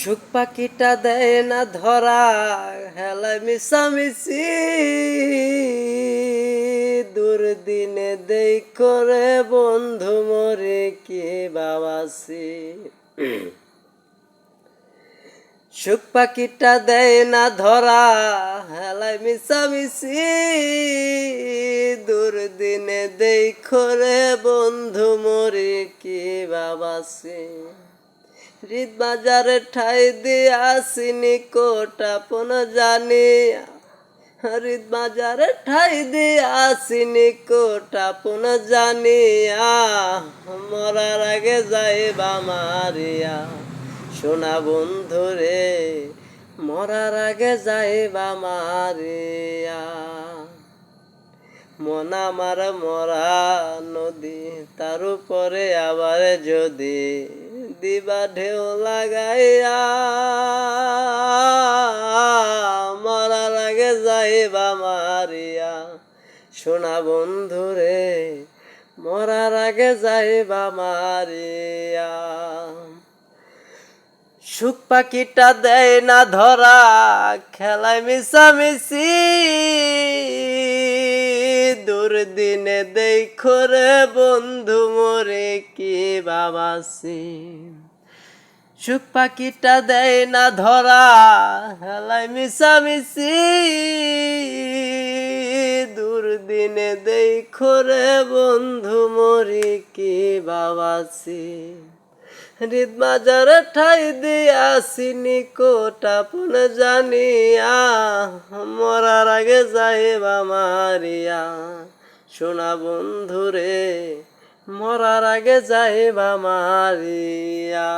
সুখ পাখিটা দেয় না ধরা হেলা মিশামিশি। দুর্দিনে দেই করে বন্ধু মরে কে বাবাসি। সুখ পাখিটা দেয় না ধরা, হেলায় মিশামিশি। দুর্দিনে দেই করে বন্ধু মরে কে বাবাসি। হৃদ বাজারে ঠাই দিয়ে আসিনি কোটা পুন জানি। হৃদ বাজারে ঠাই দিয়ে আসিনি কোটা পুন জানিয়া মরার আগে যাইবা মারিয়া। সোনা বন্ধু রে, মরার আগে যাইবা মারিয়া। মন আমার মরা নদী, তার উপরে আবার যদি দিবা ঢেউ লাগাইয়া মরার আগে যাইবা মারিয়া। সোনা বন্ধু রে মরার আগে যাইবা মারিয়া। সুখ পাখিটা দেয় না ধরা, খেলায় মিশামিশি দুর্দিনে দেই করে বন্ধু, মরে কি বাবাসি সুখ পাখিটা দেয় না ধরা, হেলায় মিশামিশি। দুর্দিনে দেই করে বন্ধু, মরি কি বাবাসি হৃদ মাজারে ঠাই দিয়া চিনি কোটা পুন জানিয়া। মরার আগে যাইবা মারিয়া। সোনা বন্ধুরে, মরার আগে যাইবা মারিয়া।